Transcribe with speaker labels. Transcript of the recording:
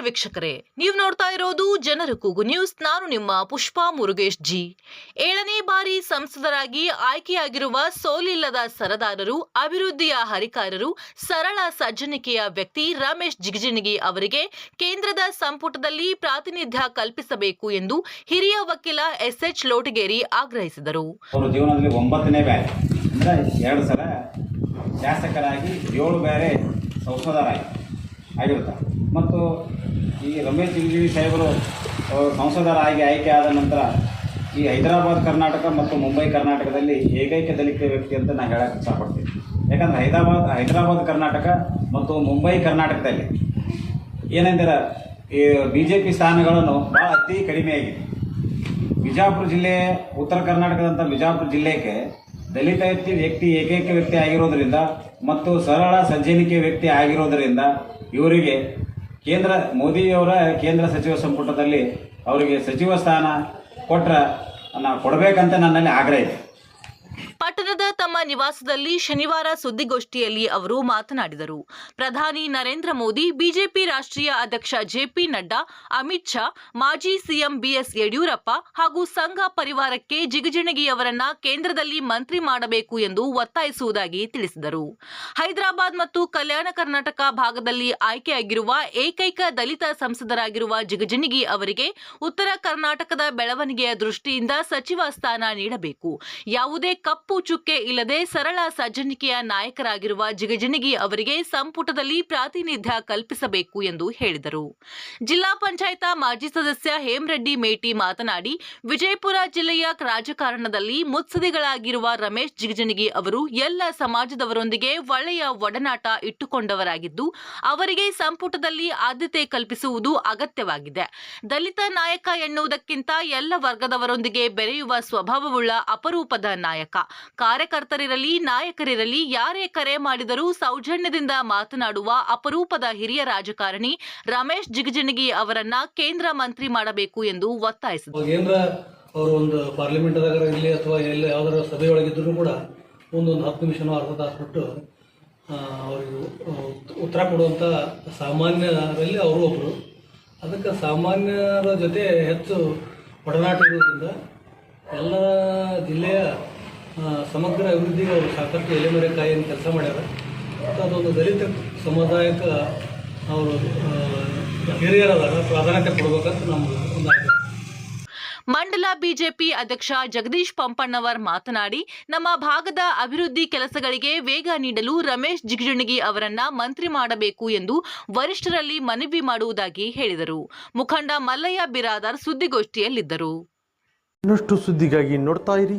Speaker 1: ವೀಕ್ಷಕರೇ. ನೀವು ನೋಡ್ತಾ ಇರೋದು ಜನರ ಕೂಗು ನ್ಯೂಸ್. ನಾನು ನಿಮ್ಮ ಪುಷ್ಪಾ ಮುರುಗೇಶ್ ಜಿ. ಏಳನೇ ಬಾರಿ ಸಂಸದರಾಗಿ ಆಯ್ಕೆಯಾಗಿರುವ ಸೋಲಿಲ್ಲದ ಸರದಾರರು, ಅಭಿವೃದ್ಧಿಯ ಹರಿಕಾರರು, ಸರಳ ಸಜ್ಜನಿಕೆಯ ವ್ಯಕ್ತಿ ರಮೇಶ್ ಜಿಗಜಿಣಗಿ ಅವರಿಗೆ ಕೇಂದ್ರದ ಸಂಪುಟದಲ್ಲಿ ಪ್ರಾತಿನಿಧ್ಯ ಕಲ್ಪಿಸಬೇಕು ಎಂದು ಹಿರಿಯ ವಕೀಲ ಎಸ್ ಎಚ್ ಲೋಟಗೇರಿ ಆಗ್ರಹಿಸಿದರು.
Speaker 2: ಶಾಸಕರಾಗಿ ಏಳು ಬೇರೆ ಸಂಸದರಾಗಿ. ಆಗಿರ್ತಾರೆ ಮತ್ತು ಈ ರಮೇಶ್ ಜಿಗಜಿಗಿ ಸಾಹೇಬರು ಸಂಸದರಾಗಿ ಆಯ್ಕೆ ಆದ ನಂತರ ಈ ಹೈದರಾಬಾದ್ ಕರ್ನಾಟಕ ಮತ್ತು ಮುಂಬೈ ಕರ್ನಾಟಕದಲ್ಲಿ ಏಕೈಕ ದಲಿತ ವ್ಯಕ್ತಿ ಅಂತ ನಾನು ಹೇಳಕ್ಕೆ ಇಷ್ಟಪಡ್ತೀನಿ. ಯಾಕಂದರೆ ಹೈದರಾಬಾದ್ ಹೈದರಾಬಾದ್ ಕರ್ನಾಟಕ ಮತ್ತು ಮುಂಬೈ ಕರ್ನಾಟಕದಲ್ಲಿ ಏನೆಂದರೆ ಈ ಬಿ ಜೆ ಪಿ ಸ್ಥಾನಗಳನ್ನು ಭಾಳ ಅತಿ ಕಡಿಮೆಯಾಗಿದೆ. ಬಿಜಾಪುರ ಜಿಲ್ಲೆ, ಉತ್ತರ ಕರ್ನಾಟಕದಂಥ ಬಿಜಾಪುರ ಜಿಲ್ಲೆಗೆ ದಲಿತ ವ್ಯಕ್ತಿ ಏಕೈಕ ವ್ಯಕ್ತಿ ಆಗಿರೋದರಿಂದ ಮತ್ತು ಸರಳ ಸಜ್ಜನಿಕೆ ವ್ಯಕ್ತಿ ಆಗಿರೋದರಿಂದ ಇವರಿಗೆ ಕೇಂದ್ರ ಮೋದಿಯವರ ಕೇಂದ್ರ ಸಚಿವ ಸಂಪುಟದಲ್ಲಿ ಅವರಿಗೆ ಸಚಿವ ಸ್ಥಾನ ಕೊಟ್ಟರೆ ನಾ ಕೊಡಬೇಕಂತ ನನ್ನಲ್ಲಿ ಆಗ್ರಹ ಇದೆ.
Speaker 1: ನಿವಾಸದಲ್ಲಿ ಶನಿವಾರ ಸುದ್ದಿಗೋಷ್ಠಿಯಲ್ಲಿ ಅವರು ಮಾತನಾಡಿದರು. ಪ್ರಧಾನಿ ನರೇಂದ್ರ ಮೋದಿ, ಬಿಜೆಪಿ ರಾಷ್ಟ್ರೀಯ ಅಧ್ಯಕ್ಷ ಜೆಪಿ ನಡ್ಡಾ, ಅಮಿತ್ ಶಾ, ಮಾಜಿ ಸಿಎಂ ಬಿಎಸ್ ಯಡಿಯೂರಪ್ಪ ಹಾಗೂ ಸಂಘ ಪರಿವಾರಕ್ಕೆ ಜಿಗಜಿಣಗಿಯವರನ್ನ ಕೇಂದ್ರದಲ್ಲಿ ಮಂತ್ರಿ ಮಾಡಬೇಕು ಎಂದು ಒತ್ತಾಯಿಸುವುದಾಗಿ ತಿಳಿಸಿದರು. ಹೈದರಾಬಾದ್ ಮತ್ತು ಕಲ್ಯಾಣ ಕರ್ನಾಟಕ ಭಾಗದಲ್ಲಿ ಆಯ್ಕೆಯಾಗಿರುವ ಏಕೈಕ ದಲಿತ ಸಂಸದರಾಗಿರುವ ಜಿಗಜಿಣಗಿ ಅವರಿಗೆ ಉತ್ತರ ಕರ್ನಾಟಕದ ಬೆಳವಣಿಗೆಯ ದೃಷ್ಟಿಯಿಂದ ಸಚಿವ ಸ್ಥಾನ ನೀಡಬೇಕು. ಯಾವುದೇ ಕಪ್ಪು ಚುಕ್ಕೆ ಇಲ್ಲದೆ ಸರಳ ಸಜ್ಜನಿಕೆಯ ನಾಯಕರಾಗಿರುವ ಜಿಗಜಿಣಗಿ ಅವರಿಗೆ ಸಂಪುಟದಲ್ಲಿ ಪ್ರಾತಿನಿಧ್ಯ ಕಲ್ಪಿಸಬೇಕು ಎಂದು ಹೇಳಿದರು. ಜಿಲ್ಲಾ ಪಂಚಾಯತ ಮಾಜಿ ಸದಸ್ಯ ಹೇಮರೆಡ್ಡಿ ಮೇಟಿ ಮಾತನಾಡಿ, ವಿಜಯಪುರ ಜಿಲ್ಲೆಯ ರಾಜಕಾರಣದಲ್ಲಿ ಮುತ್ಸದಿಗಳಾಗಿರುವ ರಮೇಶ್ ಜಿಗಜಿಣಗಿ ಅವರು ಎಲ್ಲ ಸಮಾಜದವರೊಂದಿಗೆ ಒಳ್ಳೆಯ ಒಡನಾಟ ಇಟ್ಟುಕೊಂಡವರಾಗಿದ್ದು, ಅವರಿಗೆ ಸಂಪುಟದಲ್ಲಿ ಆದ್ಯತೆ ಕಲ್ಪಿಸುವುದು ಅಗತ್ಯವಾಗಿದೆ. ದಲಿತ ನಾಯಕ ಎನ್ನುವುದಕ್ಕಿಂತ ಎಲ್ಲ ವರ್ಗದವರೊಂದಿಗೆ ಬೆರೆಯುವ ಸ್ವಭಾವವುಳ್ಳ ಅಪರೂಪದ ನಾಯಕ. ಕಾರ್ಯಕರ್ತರಿರಲಿ ನಾಯಕರಿರಲಿ, ಯಾರೇ ಕರೆ ಮಾಡಿದರೂ ಸೌಜನ್ಯದಿಂದ ಮಾತನಾಡುವ ಅಪರೂಪದ ಹಿರಿಯ ರಾಜಕಾರಣಿ ರಮೇಶ್ ಜಿಗಜಿಣಗಿ ಅವರನ್ನ ಕೇಂದ್ರ ಮಂತ್ರಿ ಮಾಡಬೇಕು ಎಂದು ಒತ್ತಾಯಿಸಿದರು.
Speaker 3: ಅವರು ಒಂದು ಪಾರ್ಲಿಮೆಂಟ್ದಾಗ ಇರಲಿ ಅಥವಾ ಎಲ್ಲ ಯಾವ್ದಾರ ಸಭೆಯೊಳಗಿದ್ರು ಕೂಡ ಒಂದೊಂದು ಹತ್ತು ನಿಮಿಷನೋ ಅರ್ಧ ತಾಸು ಬಿಟ್ಟು ಅವರಿಗೆ ಉತ್ತರ ಕೊಡುವಂತ ಸಾಮಾನ್ಯರಲ್ಲಿ ಅವರು ಒಬ್ಬರು ಅದಕ್ಕೆ ಸಾಮಾನ್ಯರ ಜೊತೆ ಹೆಚ್ಚು ಒಡನಾಟ ಇರೋದ್ರಿಂದ ಎಲ್ಲ ಜಿಲ್ಲೆಯ ಸಮಗ್ರ ಅಭಿವೃದ್ಧಿಗೆ ಅವರು ಸಾಕಷ್ಟು ಎಲೆಮರೆ ಕಾಯಿಯನ್ನು ಕೆಲಸ ಮಾಡ್ಯಾರ. ಮತ್ತು ಅದೊಂದು ದಲಿತ ಸಮುದಾಯಕ್ಕೆ ಅವರು ಹಿರಿಯರಾದಾಗ ಪ್ರಾಧಾನ್ಯತೆ ಕೊಡಬೇಕಂತ ನಮ್ಗೆ ಒಂದು
Speaker 1: ಮಂಡಲ ಬಿಜೆಪಿ ಅಧ್ಯಕ್ಷ ಜಗದೀಶ್ ಪಂಪಣ್ಣವರ್ ಮಾತನಾಡಿ ನಮ್ಮ ಭಾಗದ ಅಭಿವೃದ್ಧಿ ಕೆಲಸಗಳಿಗೆ ವೇಗ ನೀಡಲು ರಮೇಶ್ ಜಿಗಜಿಣಗಿ ಅವರನ್ನ ಮಂತ್ರಿ ಮಾಡಬೇಕು ಎಂದು ವರಿಷ್ಠರಲ್ಲಿ ಮನವಿ ಮಾಡುವುದಾಗಿ ಹೇಳಿದರು. ಮುಖಂಡ ಮಲ್ಲಯ್ಯ ಬಿರಾದಾರ್ ಸುದ್ದಿಗೋಷ್ಠಿಯಲ್ಲಿದ್ದರು.
Speaker 4: ಇನ್ನಷ್ಟು ಸುದ್ದಿಗಾಗಿ ನೋಡ್ತಾ ಇರಿ.